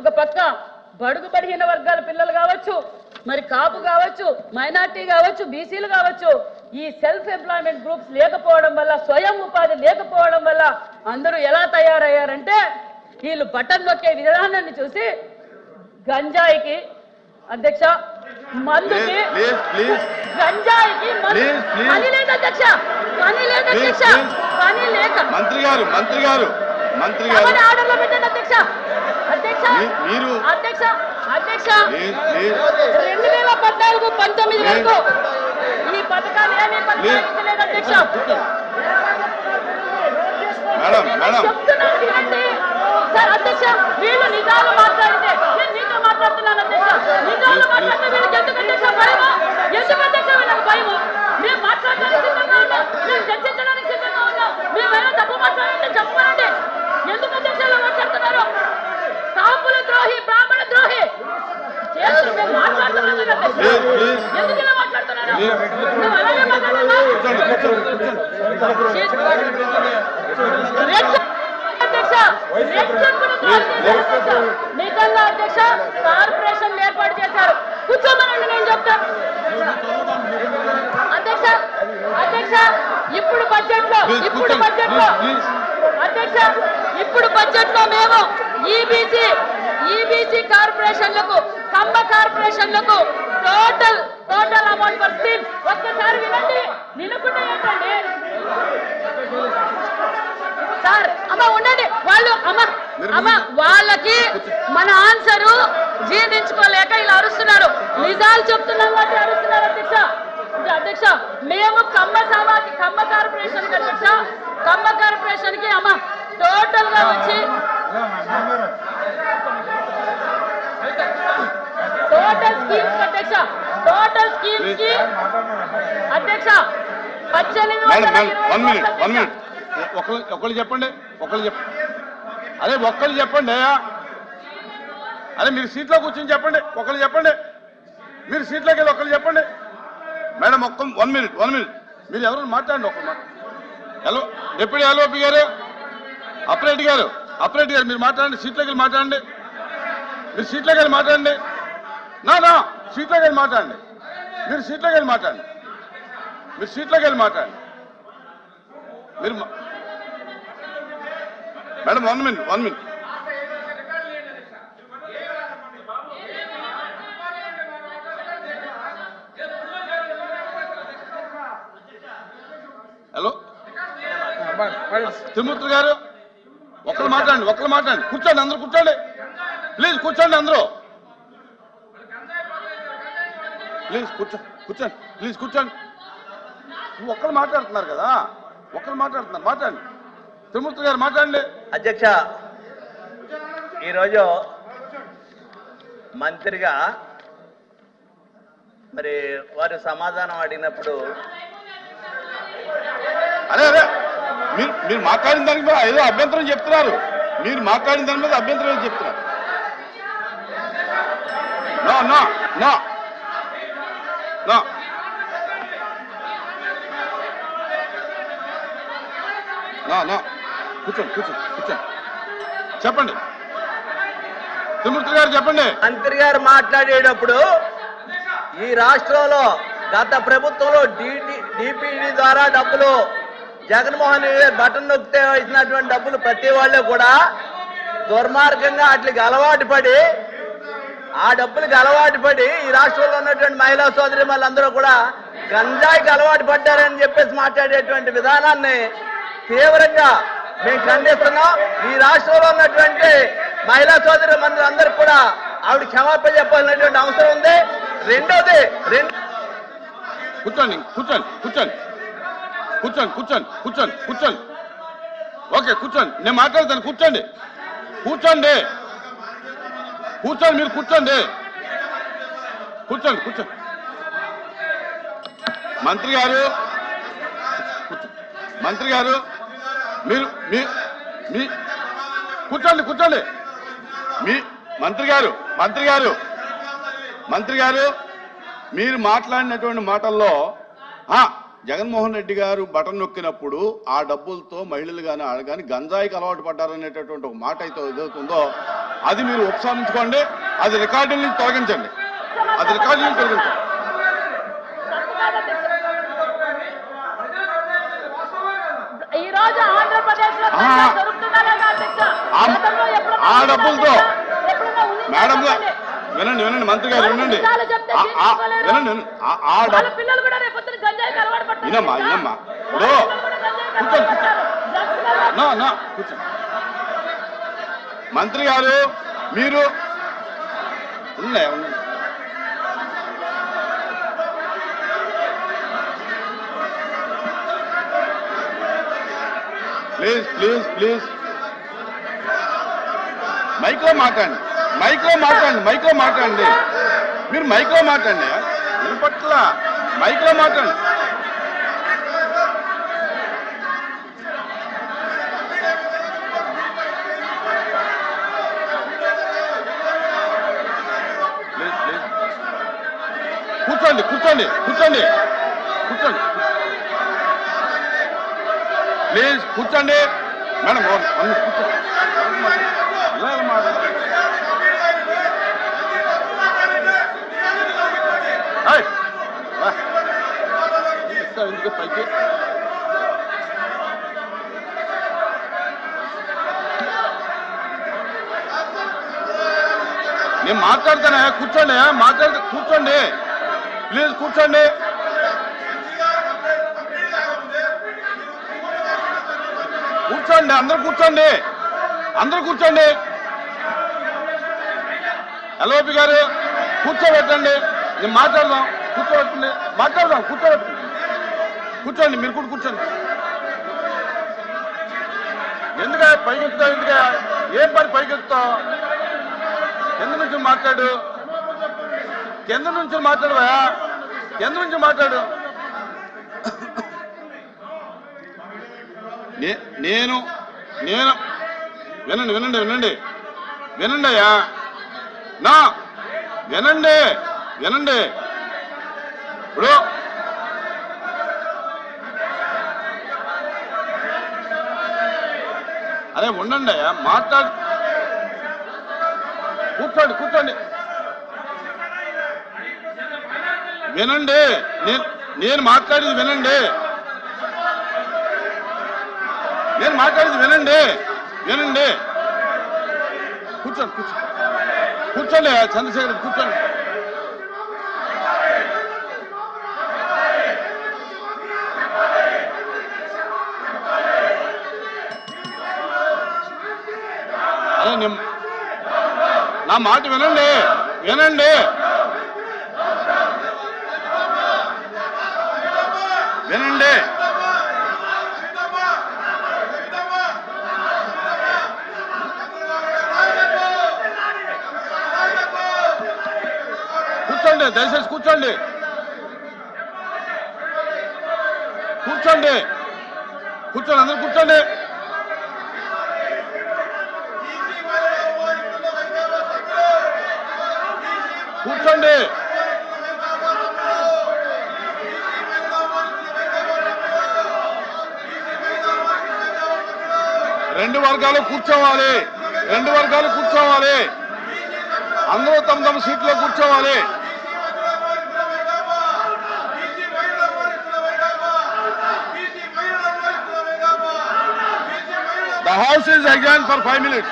ఒక పక్క బడుగు బడిహీన వర్గాల పిల్లలు కావచ్చు మరి కాపు కావచ్చు మైనార్టీ కావచ్చు బీసీలు కావచ్చు ఈ సెల్ఫ్ ఎంప్లాయ్మెంట్ గ్రూప్స్ లేకపోవడం వల్ల స్వయం ఉపాధి లేకపోవడం వల్ల అందరూ ఎలా తయారయ్యారంటే వీళ్ళు బటన్ నొక్కే విధానాన్ని చూసి గంజాయికి అధ్యక్ష మందుకి గంజాయికి. పని లేదు అధ్యక్ష పని లేదు అధ్యక్ష. పని లేక మంత్రి గారు మంత్రి గారు మంత్రి గారు. మీరు రెండు వేల పద్నాలుగు పంతొమ్మిది. వరకు ఈ పథకాలు ఏమీ కొనసాగించలేదు అధ్యక్ష. Madam madam. చెప్తున్నాను వినండి. సార్ అధ్యక్ష వీళ్ళు నిజాలు మాట్లాడితే నేను నీతో మాట్లాడుతున్నాను అధ్యక్ష. నిజాలు మాట్లాడితే వీళ్ళకి ఎందుకు అధ్యక్ష. భయము ఎందుకు అధ్యక్ష వీళ్ళకి భయము మేము మాట్లాడడానికి సిద్ధంగా ఉన్నాం మేము చర్చించడానికి సిద్ధంగా ఉన్నాం మేమైనా తప్పు మాట్లాడంటే చెప్పనండి ఎందుకు అధ్యక్ష ఇలా మాట్లాడుతున్నారు కాపుల ద్రోహి బ్రాహ్మణ ద్రోహి చేతులు మేము మాట్లాడుతున్నాం కదా అధ్యక్ష ప్లీజ్ ప్లీజ్ ఎందుకు ఇలా మాట్లాడుతున్నారు Please. నువ్వు అలాగే మాట్లాడాలా కూర్చోండి కూర్చోండి కూర్చోండి నిజంగా అధ్యక్ష కార్పొరేషన్ ఏర్పాటు చేశారు కూర్చోమనండి నేను చెప్తాను అధ్యక్ష అధ్యక్ష ఇప్పుడు బడ్జెట్లో Please, ఇప్పుడు కూర్చోండి. బడ్జెట్లో అధ్యక్ష ఇప్పుడు బడ్జెట్లో మేము ఈబీసీ ఈబీసీ కార్పొరేషన్లకు కంబ కార్పొరేషన్లకు total total amount for scheme ఒక్కసారి వినండి ఏంటండి సార్ అమ్మ ఉండండి వాళ్ళు అమ్మ అమ్మ వాళ్ళకి మన ఆన్సరు జీర్ణించుకోలేక ఇలా అరుస్తున్నారు నిజాలు చెప్తున్నాం కాబట్టి అరుస్తున్నారు అధ్యక్ష అధ్యక్ష మేము కమ్మ సమాజ కమ్మ కార్పొరేషన్ అధ్యక్ష కమ్మ కార్పొరేషన్కి అమ్మ టోటల్గా వచ్చి టోటల్ స్కీమ్స్ అధ్యక్ష టోటల్ స్కీమ్స్కి అధ్యక్ష ఒకళ్ళు చెప్పండి ఒకళ్ళు చెప్ప అదే ఒక్కళ్ళు చెప్పండి అదే మీరు సీట్లో కూర్చొని చెప్పండి ఒకళ్ళు చెప్పండి. మీరు సీట్లోకి వెళ్ళి ఒకళ్ళు చెప్పండి. మేడం ఒక్క వన్ మినిట్ వన్ మినిట్ మీరు ఎవరు మాట్లాడండి ఒక్క మాట. హలో డిప్యూటీ ఎల్ఓపి గారు అప్రెడ్డి గారు అప్రెడ్డి గారు మీరు మాట్లాడండి సీట్లోకి వెళ్ళి మాట్లాడండి. మీరు సీట్లోకి వెళ్ళి మాట్లాడండి. నా నా సీట్లోకి వెళ్ళి మాట్లాడండి. మీరు సీట్లోకి వెళ్ళి మాట్లాడండి. మీరు సీట్లోకి వెళ్ళి మాట్లాడండి. మీరు madam one minute one minute. Hello? తిమ్మూర్తి గారు ఒకరు మాట్లాడండి ఒకరు మాట్లాడండి. కూర్చోండి అందరూ కూర్చోండి. ప్లీజ్ కూర్చోండి అందరూ. ప్లీజ్ కూర్చో కూర్చోండి ప్లీజ్ కూర్చోండి నువ్వు ఒక్కరు మాట్లాడుతున్నారు కదా? ఒక్కరు మాట్లాడుతున్నారు మాట్లాడండి. తిరుమూర్తి గారు మాట్లాడండి. అధ్యక్ష ఈరోజు మంత్రిగా మరి వారు సమాధానం అడిగినప్పుడు అదే అదే మీరు మీరు మాట్లాడిన దానికి మీద ఏదో అభ్యంతరం చెప్తున్నారు. మీరు మాట్లాడిన దాని మీద అభ్యంతరం చెప్తున్నారు? No no no no no కూర్చోండి కూర్చోండి కూర్చోండి చెప్పండి. తిరుమూర్తి గారు చెప్పండి. మంత్రి గారు మాట్లాడేటప్పుడు ఈ రాష్ట్రంలో గత ప్రభుత్వంలో డిపిడి ద్వారా డబ్బులు జగన్మోహన్ రెడ్డి గారు బటన్ నొక్కితే ఇచ్చినటువంటి డబ్బులు ప్రతి వాళ్ళు కూడా దుర్మార్గంగా వాటికి అలవాటు పడి ఆ డబ్బులకు అలవాటు పడి ఈ రాష్ట్రంలో ఉన్నటువంటి మహిళా సోదరి వాళ్ళందరూ కూడా గంజాయికి అలవాటు పడ్డారని చెప్పేసి మాట్లాడేటువంటి విధానాన్ని తీవ్రంగా మేము ఖండిస్తున్నాం. ఈ రాష్ట్రంలో ఉన్నటువంటి మహిళా సోదరు అందరూ కూడా ఆవిడ క్షమాపణ చెప్పాల్సినటువంటి అవసరం ఉంది. రెండోది రెండు కూర్చోండి కూర్చోండి కూర్చోండి. కూర్చోండి కూర్చోండి కూర్చోండి కూర్చోండి. ఓకే కూర్చోండి. నేను మాట్లాడతాను కూర్చోండి. కూర్చోండి. కూర్చోండి మీరు కూర్చోండి. కూర్చోండి కూర్చోండి. మంత్రి గారు మంత్రి గారు మీరు మీ మీ కూర్చోండి కూర్చోండి. మీ మంత్రి గారు మంత్రి గారు మంత్రి గారు మీరు మాట్లాడినటువంటి మాటల్లో జగన్మోహన్ రెడ్డి గారు బటన్ నొక్కినప్పుడు ఆ డబ్బులతో మహిళలు కానీ ఆడ కానీ గంజాయికి అలవాటు పడ్డారనేటటువంటి ఒక మాట అయితే ఏదవుతుందో అది మీరు ఉపసంహరించుకోండి అది రికార్డుల నుంచి తొలగించండి. అది రికార్డుల నుంచి తొలగించండి ఈ రోజు ఆంధ్రప్రదేశ్లో ఆ. దొరుకుతుందా లేదా అధ్యక్ష ఆ- గతంలో ఎప్పుడన్నా ఆ ఉందా డబ్బులతో. మేడం గారు. వినండి వినండి మంత్రి గారు వినండి ఆ- ఆ-. వినండి. ఆ- ఆ డబ్బు పిల్లలు కూడా రేపు పొద్దున్న గంజాయికి అలవాటు పడతారు వినమ్మా, తెలుసా? వినమ్మా. వాళ్ళ ఇప్పుడు పిల్లలు కూడా గంజాయికి అలవాటు కూర్చోండి. పడతారు. డ్రగ్స్కి అలవాటు నా నా కూర్చోండి మంత్రి గారు మీరు ఉన్నాయి ఉన్నాయి ప్లీజ్ ప్లీజ్ ప్లీజ్. మైక్లో మాట్లాడండి. మైక్లో మాట్లాడండి మైక్లో మాట్లాడండి. మీరు మైక్లో మాట్లాడండి వినపట్ల? మైక్లో మాట్లాడండి. కూర్చోండి కూర్చోండి కూర్చోండి. ప్లీజ్ కూర్చోండి. మేడం కూర్చోండి. ఎందుకు పైకి? నేను మాట్లాడతానే? కూర్చోండి మాట్లాడితే కూర్చోండి. ప్లీజ్ కూర్చోండి. కూర్చోండి అందరూ కూర్చోండి. అందరూ కూర్చోండి. ఎల్ఓపి గారు. కూర్చోబెట్టండి. నేను మాట్లాడదాం. కూర్చోబెట్టండి. మాట్లాడదాం కూర్చోబెట్టండి. కూర్చోండి మీరు కూడా కూర్చోండి. ఎందుక పైకెత్తుతావు ఎందుక? ఏం పని పైకెత్తుతావు? కింద నుంచి మాట్లాడు. కింద నుంచి మాట్లాడవా కింద నుంచి మాట్లాడు. నేను నేను వినండి వినండి వినండి. వినండి అయ్యా. నా వినండి వినండి. ఇప్పుడు అరే ఉండండి అయ్యా. మాట్లాడు. కూర్చోండి కూర్చోండి. వినండి. నేను నేను మాట్లాడేది వినండి. నేను మాట్లాడేది వినండి. వినండి. కూర్చోండి కూర్చోండి. కూర్చోండి చంద్రశేఖర్ కూర్చోండి. అదే నేను నా మాట వినండి. వినండి. వినండి. కూర్చోండి దయచేసి కూర్చోండి. కూర్చోండి. కూర్చోండి అందరూ కూర్చోండి. కూర్చోండి. రెండు వర్గాలు కూర్చోవాలి. రెండు వర్గాలు కూర్చోవాలి. అందరూ తమ తమ సీట్లో కూర్చోవాలి. The House is again for five minutes.